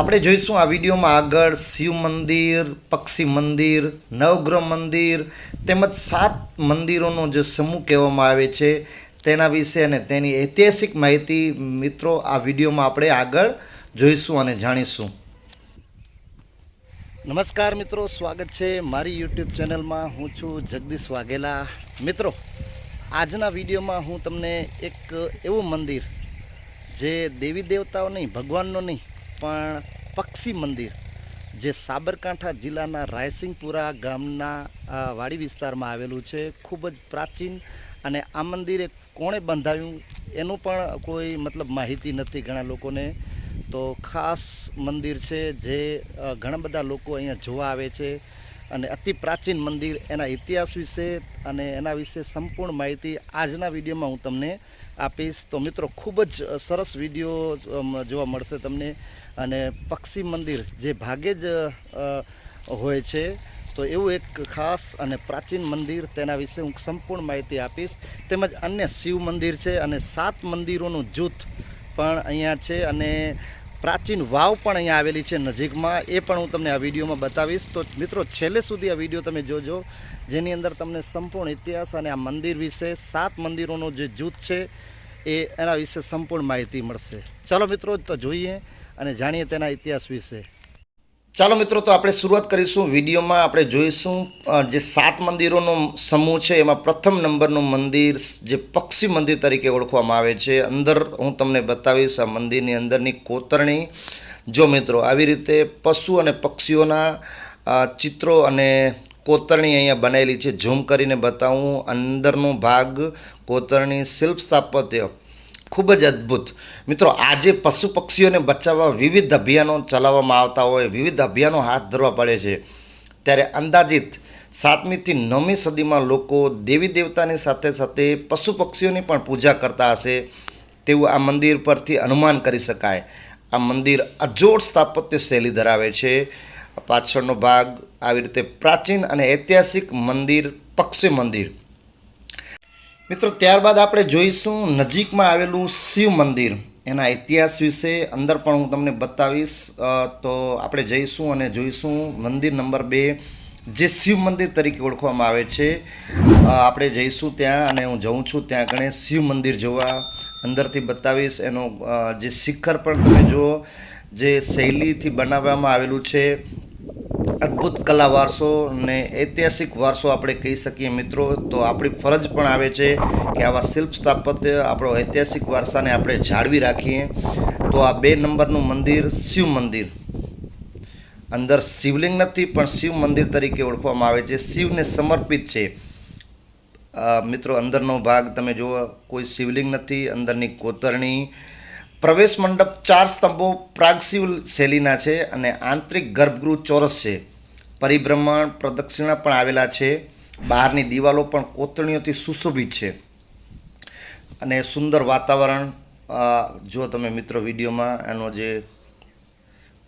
આપણે જોઈશું આ વિડીયોમાં આગળ શિવ મંદિર, પક્ષી મંદિર, નવગ્રહ મંદિર, તેમજ સાત મંદિરોનો જે સમૂહ કહેવામાં આવે છે, તેના વિશે અને તેની ઐતિહાસિક માહિતી મિત્રો આ વિડીયોમાં આપણે આગળ જોઈશું અને જાણીશું. નમસ્કાર મિત્રો, સ્વાગત છે મારી યુટ્યુબ ચેનલમાં. હું છું જગદીશ વાઘેલા. મિત્રો, આજના વિડીયોમાં હું તમને એક એવું મંદિર, જે દેવી દેવતાઓ નહીં, ભગવાનનો નહીં પણ પક્ષી મંદિર, જે સાબરકાંઠા જિલ્લાના રાયસિંગપુરા ગામના વાડી વિસ્તારમાં આવેલું છે, ખૂબ જ પ્રાચીન અને આ મંદિરે કોણે બંધાવ્યું એનું પણ કોઈ મતલબ માહિતી નથી ઘણા લોકોને. તો ખાસ મંદિર છે જે ઘણા બધા લોકો અહીંયા જોવા આવે છે. અને અતિ પ્રાચીન મંદિર એના ઇતિહાસ વિશે અને એના વિશે સંપૂર્ણ માહિતી આજના વિડીયોમાં હું તમને આપીશ. તો મિત્રો, ખૂબ જ સરસ વીડિયો જોવા મળશે તમને. અને પક્ષી મંદિર જે ભાગે જ હોય છે, તો એવું એક ખાસ અને પ્રાચીન મંદિર તેના વિશે હું સંપૂર્ણ માહિતી આપીશ. તેમજ અન્ય શિવ મંદિર છે અને સાત મંદિરોનું જૂથ પણ અહીંયા છે. અને પ્રાચીન વાવ પણ અહીંયા આવેલી છે નજીકમાં. એ પણ હું તમને આ વિડીયોમાં બતાવીશ. તો મિત્રો, છેલ્લે સુધી આ વીડિયો તમે જોજો, જેની અંદર તમને સંપૂર્ણ ઇતિહાસ અને આ મંદિર વિશે, સાત મંદિરોનો જે જૂથ છે, એ એના વિશે સંપૂર્ણ માહિતી મળશે. ચાલો મિત્રો, તો જોઈએ અને જાણીએ તેના ઇતિહાસ વિશે. ચાલો મિત્રો, તો આપણે શરૂઆત કરીશું. વિડીયોમાં આપણે જોઈશું જે સાત મંદિરોનો સમૂહ છે, એમાં પ્રથમ નંબરનું મંદિર, જે પક્ષી મંદિર તરીકે ઓળખવામાં આવે છે. અંદર હું તમને બતાવીશ આ મંદિરની અંદરની કોતરણી. જો મિત્રો, આવી રીતે પશુ અને પક્ષીઓના ચિત્રો અને કોતરણી અહીંયા બનાવેલી છે. ઝૂમ કરીને બતાવું. અંદરનો ભાગ કોતરણી શિલ્પ સ્થાપત્ય ખૂબ જ અદ્ભુત. મિત્રો, આજે પશુ પક્ષીઓને બચાવવા વિવિધ અભિયાનો ચલાવવામાં આવતા હોય, વિવિધ અભિયાનો હાથ ધરવા પડે છે. ત્યારે અંદાજિત સાતમીથી નવમી સદીમાં લોકો દેવી દેવતાની સાથે સાથે પશુ પક્ષીઓની પણ પૂજા કરતા હશે તેવું આ મંદિર પરથી અનુમાન કરી શકાય. આ મંદિર અજોડ સ્થાપત્ય શૈલી ધરાવે છે. પાછળનો ભાગ આવી રીતે પ્રાચીન અને ઐતિહાસિક મંદિર, પક્ષી મંદિર. મિત્રો, ત્યારબાદ આપણે જોઈશું નજીકમાં આવેલું શિવ મંદિર. એના ઇતિહાસ વિશે અંદર પણ હું તમને બતાવીશ. તો આપણે જઈશું અને જોઈશું મંદિર નંબર બે, જે શિવ મંદિર તરીકે ઓળખવામાં આવે છે. આપણે જઈશું ત્યાં અને હું જઉં છું ત્યાં આગળ શિવ મંદિર જોવા. અંદરથી બતાવીશ એનો જે શિખર પણ તમે જુઓ, જે શૈલીથી બનાવવામાં આવેલું છે. અદ્ભુત કલા વારસો ને ઐતિહાસિક વારસો આપણે કહી શકીએ મિત્રો. તો આપણી ફરજ પણ આવે છે કે આવા શિલ્પ સ્થાપત્ય આપણો ઐતિહાસિક વારસાને આપણે જાળવી રાખીએ. તો આ બે નંબરનું મંદિર શિવ મંદિર. અંદર શિવલિંગ નથી, પણ શિવ મંદિર તરીકે ઓળખવામાં આવે છે. શિવને સમર્પિત છે. મિત્રો, અંદરનો ભાગ તમે જુઓ, કોઈ શિવલિંગ નથી, અંદરની કોતરણી પ્રવેશ મંડપ ચાર સ્તંભો પ્રાગશિવ શૈલીના છે અને આંતરિક ગર્ભગૃહ ચોરસ છે. પરિભ્રમણ પ્રદક્ષિણા પણ આવેલા છે. બહારની દિવાલો પણ કોતરણીઓથી સુશોભિત છે. અને સુંદર વાતાવરણ જો તમે મિત્રો વિડીયોમાં એનો જે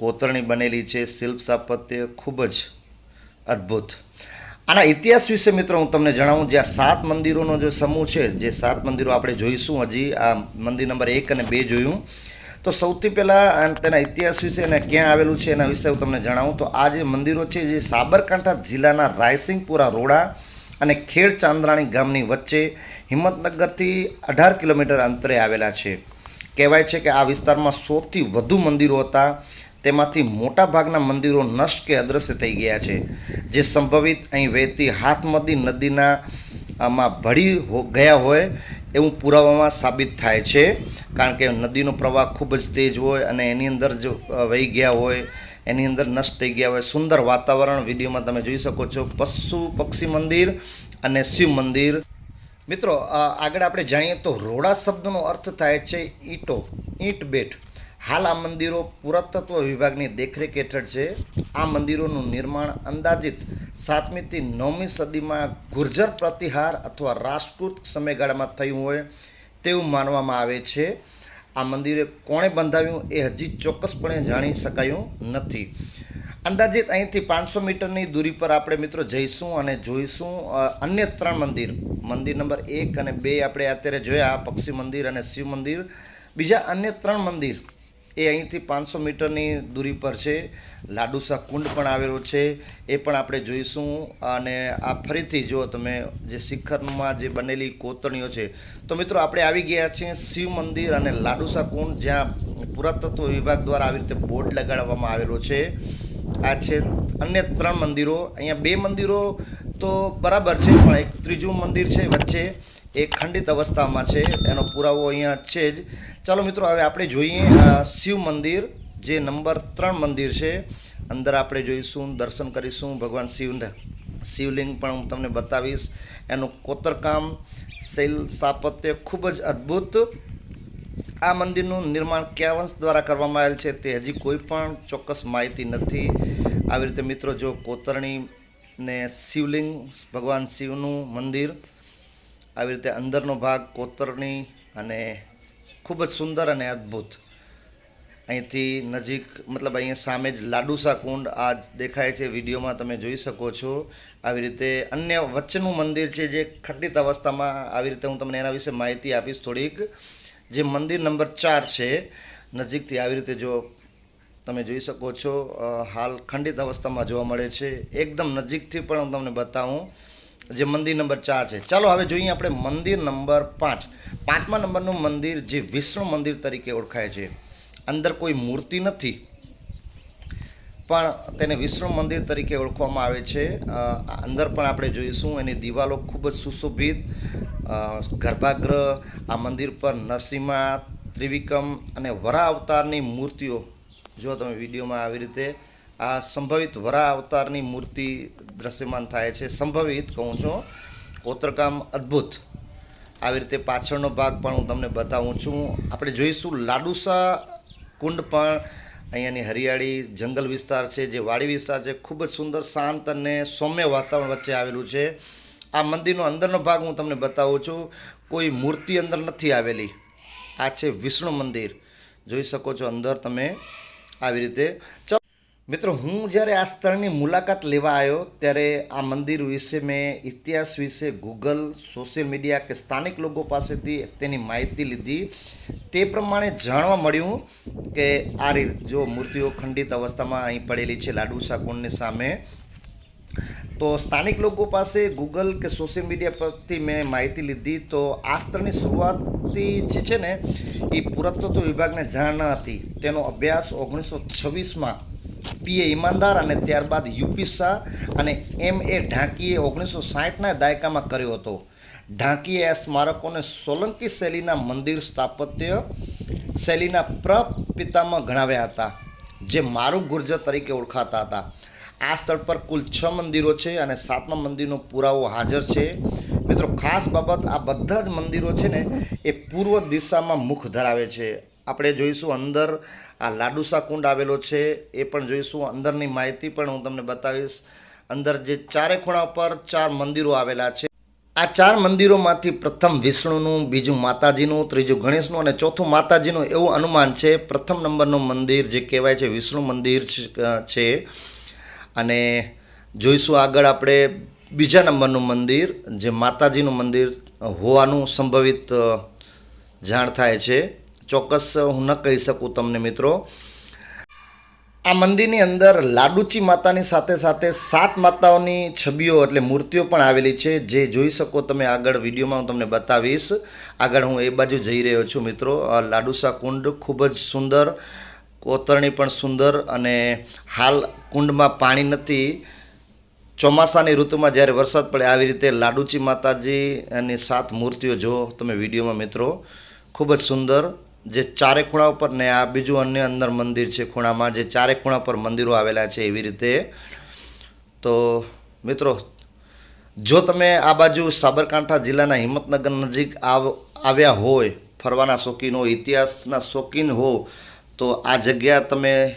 કોતરણી બનેલી છે, શિલ્પ સ્થાપત્ય ખૂબ જ અદ્ભુત. આના ઇતિહાસ વિશે મિત્રો હું તમને જણાવું, જે આ સાત મંદિરોનો જે સમૂહ છે, જે સાત મંદિરો આપણે જોઈશું, હજી આ મંદિર નંબર એક અને બે જોયું. તો સૌથી પહેલાં તેના ઇતિહાસ વિશે અને ક્યાં આવેલું છે એના વિશે હું તમને જણાવું. તો આ જે મંદિરો છે, જે સાબરકાંઠા જિલ્લાના રાયસિંગપુરા રોડા અને ખેડ ચાંદ્રાણી ગામની વચ્ચે હિંમતનગરથી અઢાર કિલોમીટર અંતરે આવેલા છે. કહેવાય છે કે આ વિસ્તારમાં સૌથી વધુ મંદિરો હતા. તેમાંથી મોટાભાગના મંદિરો નષ્ટ કે અદ્રશ્ય થઈ ગયા છે. જે સંભવિત અહીં વહેતી હાથમતી નદીના આમાં ભળી હો- ગયા હોય એવું પુરાવામાં સાબિત થાય છે. કારણ કે નદીનો પ્રવાહ ખૂબ જ તેજ હોય અને એની અંદર જો વહી ગયા હોય, એની અંદર નષ્ટ થઈ ગયા હોય. સુંદર વાતાવરણ વિડીયોમાં તમે જોઈ શકો છો. પશુ પક્ષી મંદિર અને શિવ મંદિર. મિત્રો આગળ આપણે જાણીએ તો રોડા શબ્દનો અર્થ થાય છે ઈંટો ઈંટ બેટ હાલ આ મંદિરો પુરાતત્વ વિભાગની દેખરેખ હેઠળ છે. આ મંદિરોનું નિર્માણ અંદાજિત સાતમીથી નવમી સદીમાં ગુર્જર પ્રતિહાર અથવા રાજપૂત સમયગાળામાં થયું હોય તેવું માનવામાં આવે છે. આ મંદિરે કોણે બંધાવ્યું એ હજી ચોક્કસપણે જાણી શકાયું નથી. અંદાજિત અહીંથી પાંચસો મીટરની દૂરી પર આપણે મિત્રો જઈશું અને જોઈશું અન્ય ત્રણ મંદિર. મંદિર નંબર એક અને બે આપણે અત્યારે જોયા, પક્ષી મંદિર અને શિવ મંદિર. બીજા અન્ય ત્રણ મંદિર એ અહીંથી પાંચસો મીટરની દૂરી પર છે. લાડુસા કુંડ પણ આવેલો છે. એ પણ આપણે જોઈશું. અને આ ફરીથી જો તમે જે શિખરમાં જે બનેલી કોતરણીઓ છે, તો મિત્રો આપણે આવી ગયા છીએ શિવ મંદિર અને લાડુસા કુંડ, જ્યાં પુરાતત્વ વિભાગ દ્વારા આવી રીતે બોર્ડ લગાડવામાં આવેલો છે. આ છે અન્ય ત્રણ મંદિરો. અહીંયા બે મંદિરો તો બરાબર છે, પણ એક ત્રીજું મંદિર છે વચ્ચે. એ ખંડિત અવસ્થામાં છે, એનો પુરાવો અહીંયા છે જ. ચાલો મિત્રો, હવે આપણે જોઈએ શિવ મંદિર, જે નંબર ત્રણ મંદિર છે. અંદર આપણે જોઈશું, દર્શન કરીશું, ભગવાન શિવના, શિવલિંગ પણ હું તમને બતાવીશ. એનું કોતરકામ, શૈલ સ્થાપત્ય ખૂબ જ અદ્ભુત. આ મંદિરનું નિર્માણ કયા વંશ દ્વારા કરવામાં આવેલ છે તે હજી કોઈ પણ ચોક્કસ માહિતી નથી. આવી રીતે મિત્રો, જો કોતરણી ને શિવલિંગ, ભગવાન શિવનું મંદિર આવી રીતે અંદરનો ભાગ કોતરણી અને ખૂબ જ સુંદર અને અદ્ભુત. અહીંથી નજીક, મતલબ અહીંયા સામે જ લાડુસા કુંડ આ દેખાય છે, વિડીયોમાં તમે જોઈ શકો છો. આવી રીતે અન્ય વચ્ચેનું મંદિર છે જે ખંડિત અવસ્થામાં આવી રીતે હું તમને એના વિશે માહિતી આપીશ થોડીક. જે મંદિર નંબર ચાર છે, નજીકથી આવી રીતે જો તમે જોઈ શકો છો હાલ ખંડિત અવસ્થામાં જોવા મળે છે. એકદમ નજીકથી પણ હું તમને બતાવું. જે મંદિર નંબર ચાર છે. ચાલો હવે જોઈએ આપણે મંદિર નંબર પાંચ. પાંચમા નંબરનું મંદિર જે વિષ્ણુ મંદિર તરીકે ઓળખાય છે. અંદર કોઈ મૂર્તિ નથી, પણ તેને વિષ્ણુ મંદિર તરીકે ઓળખવામાં આવે છે. અંદર પણ આપણે જોઈશું એની દિવાલો ખૂબ જ સુશોભિત. ગર્ભાગૃહ આ મંદિર પર નરસિંહા, ત્રિવિક્રમ અને વરા અવતારની મૂર્તિઓ. જો તમે વિડીયોમાં આવી રીતે આ સંભવિત વરા અવતારની મૂર્તિ દ્રશ્યમાન થાય છે. સંભવિત કહું છું. કોતરકામ અદ્ભુત. આવી રીતે પાછળનો ભાગ પણ હું તમને બતાવું છું. આપણે જોઈશું લાડુસા કુંડ પણ અહીંયાની હરિયાળી, જંગલ વિસ્તાર છે, જે વાડી વિસ્તાર છે. ખૂબ જ સુંદર, શાંત અને સૌમ્ય વાતાવરણ વચ્ચે આવેલું છે. આ મંદિરનો અંદરનો ભાગ હું તમને બતાવું છું. કોઈ મૂર્તિ અંદર નથી આવેલી. આ છે વિષ્ણુ મંદિર. જોઈ શકો છો અંદર તમે આવી રીતે. મિત્રો, હું જ્યારે આ સ્થળની મુલાકાત લેવા આવ્યો, ત્યારે આ મંદિર વિશે મેં ઇતિહાસ વિશે ગૂગલ સોશિયલ મીડિયા કે સ્થાનિક લોકો પાસેથી તેની માહિતી લીધી. તે પ્રમાણે જાણવા મળ્યું કે આ રીત, જો મૂર્તિઓ ખંડિત અવસ્થામાં અહીં પડેલી છે લાડુસા કુંડની સામે. તો સ્થાનિક લોકો પાસે ગૂગલ કે સોશિયલ મીડિયા પરથી મેં માહિતી લીધી. તો આ સ્થળની શરૂઆતથી જે છે ને, એ પુરાતત્વ વિભાગને જાણ ન હતી. તેનો અભ્યાસ ઓગણીસો છવ્વીસમાં પીએ ઈમાનદાર અને ત્યારબાદ યુપી શાહ અને એમ એ ઢાંકીએ ઓગણીસો સાહીઠના દાયકામાં કર્યો હતો. ઢાંકીએ આ સ્મારકોને સોલંકી શૈલીના મંદિર સ્થાપત્ય શૈલીના પ્રપિતામાં ગણાવ્યા હતા, જે મારું ગુર્જર તરીકે ઓળખાતા હતા. આ સ્થળ પર કુલ છ મંદિરો છે અને સાતમા મંદિરનો પુરાવો હાજર છે. મિત્રો, ખાસ બાબત આ બધા જ મંદિરો છે ને, એ પૂર્વ દિશામાં મુખ ધરાવે છે. આપણે જોઈશું અંદર આ લાડુસા કુંડ આવેલો છે, એ પણ જોઈશું. અંદરની માહિતી પણ હું તમને બતાવીશ. અંદર જે ચારે ખૂણા પર ચાર મંદિરો આવેલા છે. આ ચાર મંદિરોમાંથી પ્રથમ વિષ્ણુનું, બીજું માતાજીનું, ત્રીજું ગણેશનું અને ચોથું માતાજીનું એવું અનુમાન છે. પ્રથમ નંબરનું મંદિર જે કહેવાય છે વિષ્ણુ મંદિર છે- અને જોઈશું આગળ આપણે બીજા નંબરનું મંદિર જે માતાજીનું મંદિર હોવાનું સંભવિત જાણ થાય છે. ચોક્કસ હું ન કહી શકું તમને, મિત્રો. આ મંદિરની અંદર લાડુચી માતાની સાથે સાથે સાત માતાઓની છબીઓ એટલે મૂર્તિઓ પણ આવેલી છે. જે જોઈ શકો તમે આગળ વિડીયોમાં હું તમને બતાવીશ. આગળ હું એ બાજુ જઈ રહ્યો છું, મિત્રો. લાડુસા કુંડ ખૂબ જ સુંદર, કોતરણી પણ સુંદર અને હાલ કુંડમાં પાણી નથી. ચોમાસાની ઋતુમાં જ્યારે વરસાદ પડે આવી રીતે લાડુચી માતાજી અને સાત મૂર્તિઓ જો તમે વિડીયોમાં, મિત્રો. ખૂબ જ સુંદર જે ચારે ખૂણા ઉપર ને આ બીજું અન્ય અંદર મંદિર છે ખૂણામાં, જે ચારે ખૂણા પર મંદિરો આવેલા છે એવી રીતે. તો મિત્રો, જો તમે આ બાજુ સાબરકાંઠા જિલ્લાના હિંમતનગર નજીક આવ, આવ્યા હોય, ફરવાના શોખીન હો ઇતિહાસના શોખીન હો, તો આ જગ્યા તમે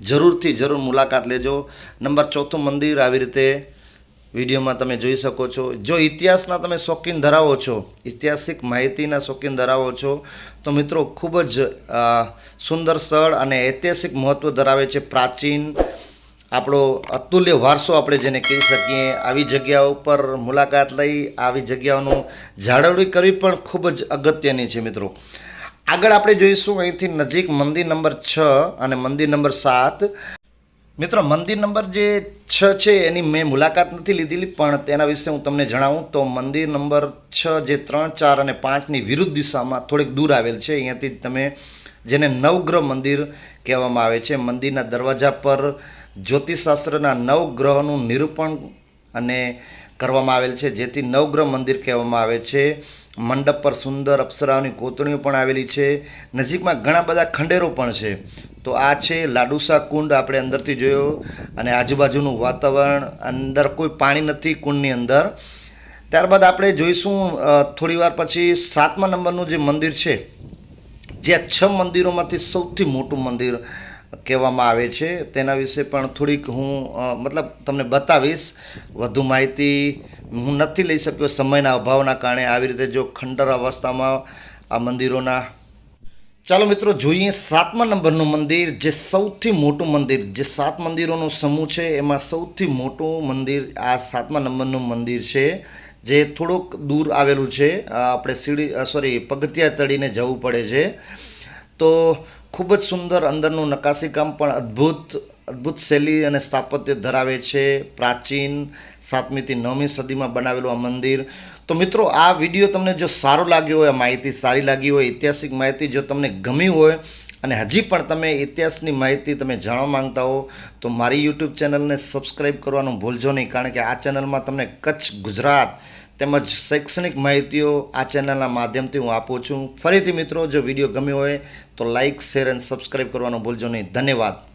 જરૂરથી જરૂર મુલાકાત લેજો. નંબર ચોથું મંદિર આવી રીતે વિડીયોમાં તમે જોઈ શકો છો. જો ઇતિહાસના તમે શોખીન ધરાવો છો, ઐતિહાસિક માહિતીના શોખીન ધરાવો છો, તો મિત્રો ખૂબ જ સુંદર સ્થળ અને ઐતિહાસિક મહત્ત્વ ધરાવે છે પ્રાચીન આપણો અતુલ્ય વારસો આપણે જેને કહી શકીએ. આવી જગ્યાઓ ઉપર મુલાકાત લઈ, આવી જગ્યાઓનું જાળવણી કરવી પણ ખૂબ જ અગત્યની છે મિત્રો. આગળ આપણે જોઈશું અહીંથી નજીક મંદિર નંબર છ અને મંદિર નંબર સાત. મિત્રો, મંદિર નંબર જે છ છે, એની મેં મુલાકાત નથી લીધેલી, પણ તેના વિશે હું તમને જણાવું. તો મંદિર નંબર છ જે ત્રણ, ચાર અને પાંચની વિરુદ્ધ દિશામાં થોડીક દૂર આવેલ છે. અહીંયાથી તમે જેને નવગ્રહ મંદિર કહેવામાં આવે છે, મંદિરના દરવાજા પર જ્યોતિષશાસ્ત્રના નવ ગ્રહોનું નિરૂપણ અને કરવામાં આવેલ છે. જેથી નવગ્રહ મંદિર કહેવામાં આવે છે. મંડપ પર સુંદર અપ્સરાઓની કોતણીઓ પણ આવેલી છે. નજીકમાં ઘણા બધા ખંડેરો પણ છે. તો આ છે લાડુસા કુંડ આપણે અંદરથી જોયો. અને આજુબાજુનું વાતાવરણ અંદર કોઈ પાણી નથી કુંડની અંદર. ત્યારબાદ આપણે જોઈશું થોડીવાર થોડી વાર પછી સાતમા નંબરનું જે મંદિર છે. જે છ મંદિરોમાંથી સૌથી મોટું મંદિર કહેવામાં આવે છે. તેના વિશે પણ થોડીક હું મતલબ તમને બતાવીશ. વધુ માહિતી હું નથી લઈ શક્યો સમયના અભાવના કારણે આવી રીતે જો ખંડર અવસ્થામાં આ મંદિરોના ચાલો મિત્રો જોઈએ સાતમા નંબરનું મંદિર, જે સૌથી મોટું મંદિર, જે સાત મંદિરોનો સમૂહ છે, એમાં સૌથી મોટું મંદિર આ સાતમા નંબરનું મંદિર છે, જે થોડુંક દૂર આવેલું છે. આપણે સીડી સોરી પગથિયા ચડીને જવું પડે છે. તો ખૂબ જ સુંદર અંદરનું નકાશીકામ પણ અદ્ભુત અદ્ભુત શૈલી અને સ્થાપત્ય ધરાવે છે. પ્રાચીન સાતમીથી નવમી સદીમાં બનાવેલું આ મંદિર. તો મિત્રો, આ વીડિયો તમને જો સારો લાગ્યો હોય માહિતી સારી લાગી હોય, ઐતિહાસિક માહિતી જો તમને ગમી હોય, અને હજી પણ તમે ઇતિહાસની માહિતી તમે જાણવા માંગતા હો, તો મારી યુટ્યુબ ચેનલને સબસ્ક્રાઈબ કરવાનું ભૂલજો નહીં, કારણ કે આ ચેનલમાં તમને કચ્છ, ગુજરાત તેમજ શૈક્ષણિક માહિતીઓ આ ચેનલના માધ્યમથી હું આપું છું. ફરીથી મિત્રો, જો વીડિયો ગમ્યો હોય તો લાઇક શેર અને સબસ્ક્રાઈબ કરવાનું ભૂલજો નહીં. ધન્યવાદ.